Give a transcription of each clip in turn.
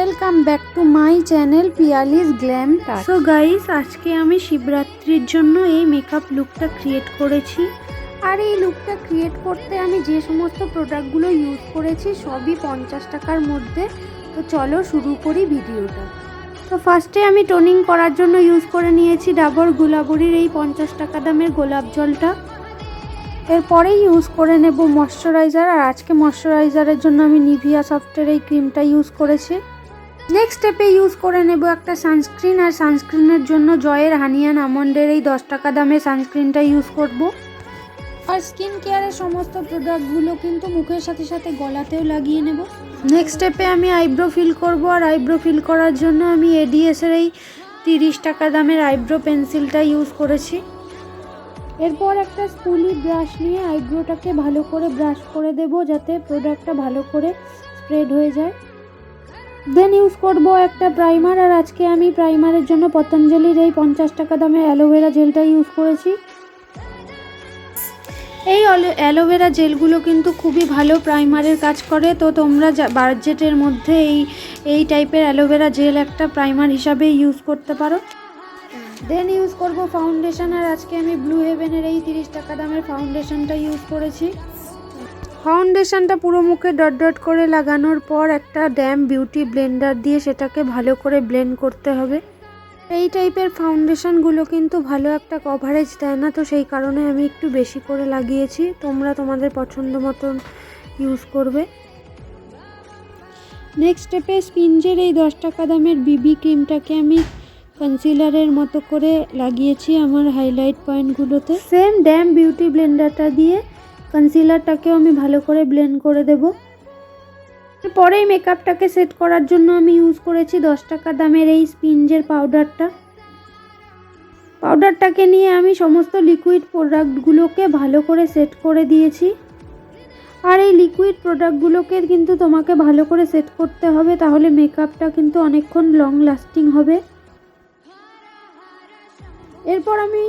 Welcome back to my channel Piyali's glam so guys আজকে আমি শিবরাত্রির জন্য এই মেকআপ লুকটা ক্রিয়েট করেছি। আর এই লুকটা ক্রিয়েট করতে আমি যে সমস্ত প্রোডাক্টগুলো ইউজ করেছি সবই পঞ্চাশ টাকার মধ্যে। তো চলো শুরু করি ভিডিওটা তো ফার্স্টে আমি টোনিং করার জন্য ইউজ করে নিয়েছি ডাবর গুলাবরির এই পঞ্চাশ টাকা দামের গোলাপ জলটা। এরপরেই ইউজ করে নেব ময়শ্চারাইজার আর আজকে ময়শ্চারাইজারের জন্য আমি নিভিয়া সফটের এই ক্রিমটা ইউজ করেছি। নেক্সট স্টেপে ইউজ করে নেব একটা সানস্ক্রিন আর সানস্ক্রিনের জন্য জয়ের হানিয়ান আমন্ডের এই দশ টাকা দামের সানস্ক্রিনটা ইউজ করব। আর স্কিন কেয়ারের সমস্ত প্রোডাক্টগুলো কিন্তু মুখের সাথে সাথে গলাতেও লাগিয়ে নেব। নেক্সট স্টেপে আমি আইব্রো ফিল করব আর আইব্রো ফিল করার জন্য আমি এডিএসের এই তিরিশ টাকা দামের আইব্রো পেন্সিলটা ইউজ করেছি। এরপর একটা স্পুলি ব্রাশ নিয়ে আইব্রোটাকে ভালো করে ব্রাশ করে দেব যাতে প্রোডাক্টটা ভালো করে স্প্রেড হয়ে যায়। দেন ইউজ করব একটা প্রাইমার আর আজকে আমি প্রাইমারের জন্য পতঞ্জলির এই পঞ্চাশ টাকা দামের অ্যালোভেরা জেলটা ইউজ করেছি। এই অ্যালোভেরা জেলগুলো কিন্তু খুবই ভালো প্রাইমারের কাজ করে। তো তোমরা বাজেটের মধ্যে এই এই টাইপের অ্যালোভেরা জেল একটা প্রাইমার হিসাবে ইউজ করতে পারো। দেন ইউজ করব ফাউন্ডেশন আর আজকে আমি ব্লু হেভেনের এই তিরিশ টাকা দামের ফাউন্ডেশনটা ইউজ করেছি। ফাউন্ডেশনটা পুরো মুখে ডট ডট করে লাগানোর পর একটা ড্যাম বিউটি ব্লেন্ডার দিয়ে সেটাকে ভালো করে ব্লেন্ড করতে হবে। এই টাইপের ফাউন্ডেশনগুলো কিন্তু ভালো একটা কভারেজ দেয় না, তো সেই কারণে আমি একটু বেশি করে লাগিয়েছি। তোমরা তোমাদের পছন্দ মতন ইউজ করবে। নেক্সট স্টেপে স্পিঞ্জের এই দশ টাকা দামের বিবি ক্রিমটাকে আমি কনসিলারের মতো করে লাগিয়েছি আমার হাইলাইট পয়েন্টগুলোতে সেম ড্যাম বিউটি ব্লেন্ডারটা দিয়ে কনসিলারটাকেও আমি ভালো করে ব্লেন্ড করে দেব। পরেই মেকআপটাকে সেট করার জন্য আমি ইউজ করেছি দশ টাকা দামের এই স্পিঞ্জের পাউডারটা পাউডারটাকে নিয়ে আমি সমস্ত লিকুইড প্রোডাক্টগুলোকে ভালো করে সেট করে দিয়েছি। আর এই লিকুইড প্রোডাক্টগুলোকে কিন্তু তোমাকে ভালো করে সেট করতে হবে, তাহলে মেকআপটা কিন্তু অনেকক্ষণ লং লাস্টিং হবে। এরপর আমি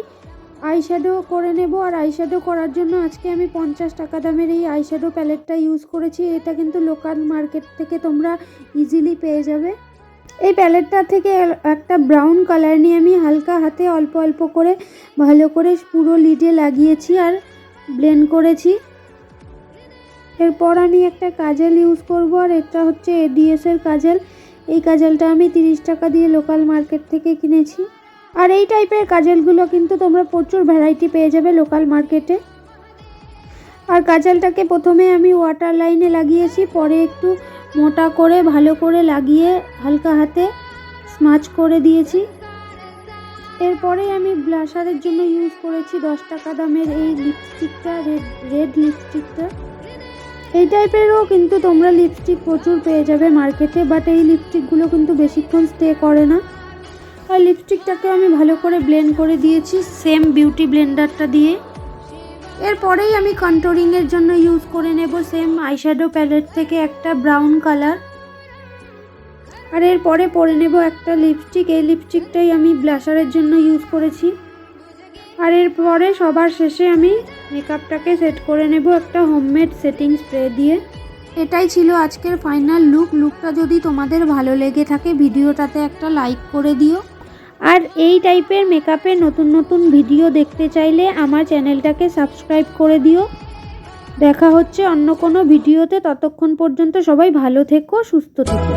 আইশ্যাডো করে নেব। আর আইশ্যাডো করার জন্য আজকে আমি পঞ্চাশ টাকা দামের এই আইশ্যাডো প্যালেটটা ইউজ করেছি। এটা কিন্তু লোকাল মার্কেট থেকে তোমরা ইজিলি পেয়ে যাবে। এই প্যালেটটা থেকে একটা ব্রাউন কালার নিয়ে আমি হালকা হাতে অল্প অল্প করে ভালো করে পুরো লিডে লাগিয়েছি আর ব্লেন্ড করেছি। এরপর আমি একটা কাজেল ইউজ করব আর এটা হচ্ছে এডিএসের কাজেল। এই কাজেলটা আমি তিরিশ টাকা দিয়ে লোকাল মার্কেট থেকে কিনেছি। আর এই টাইপের কাজলগুলো কিন্তু তোমরা প্রচুর ভ্যারাইটি পেয়ে যাবে লোকাল মার্কেটে আর কাজলটাকে প্রথমে আমি ওয়াটার লাইনে লাগিয়েছি, পরে একটু মোটা করে, ভালো করে লাগিয়ে হালকা হাতে স্মাচ করে দিয়েছি। এরপরে আমি ব্লাশারের জন্য ইউজ করেছি দশ টাকা দামের এই লিপস্টিকটা রেড রেড লিপস্টিকটা এই টাইপেরও কিন্তু তোমরা লিপস্টিক প্রচুর পেয়ে যাবে মার্কেটে বাট এই লিপস্টিকগুলো কিন্তু বেশিক্ষণ স্টে করে না। আর লিপস্টিকটাকে আমি ভালো করে ব্লেন্ড করে দিয়েছি সেম বিউটি ব্লেন্ডারটা দিয়ে। এরপরেই আমি কন্ট্রোলিংয়ের জন্য ইউজ করে নেব সেম আইশ্যাডো প্যালেট থেকে একটা ব্রাউন কালার আর এরপরে পরে নেব একটা লিপস্টিক এই লিপস্টিকটাই আমি ব্লাশারের জন্য ইউজ করেছি। আর এরপরে সবার শেষে আমি মেকআপটাকে সেট করে নেব একটা হোমমেড সেটিং স্প্রে দিয়ে। এটাই ছিল আজকের ফাইনাল লুক লুকটা যদি তোমাদের ভালো লেগে থাকে, ভিডিওটাতে একটা লাইক করে দিও। আর এই টাইপের মেকআপের নতুন নতুন ভিডিও দেখতে চাইলে আমার চ্যানেলটাকে সাবস্ক্রাইব করে দিও। দেখা হচ্ছে অন্য কোনো ভিডিওতে। ততক্ষণ পর্যন্ত সবাই ভালো থেকো, সুস্থ থেকো।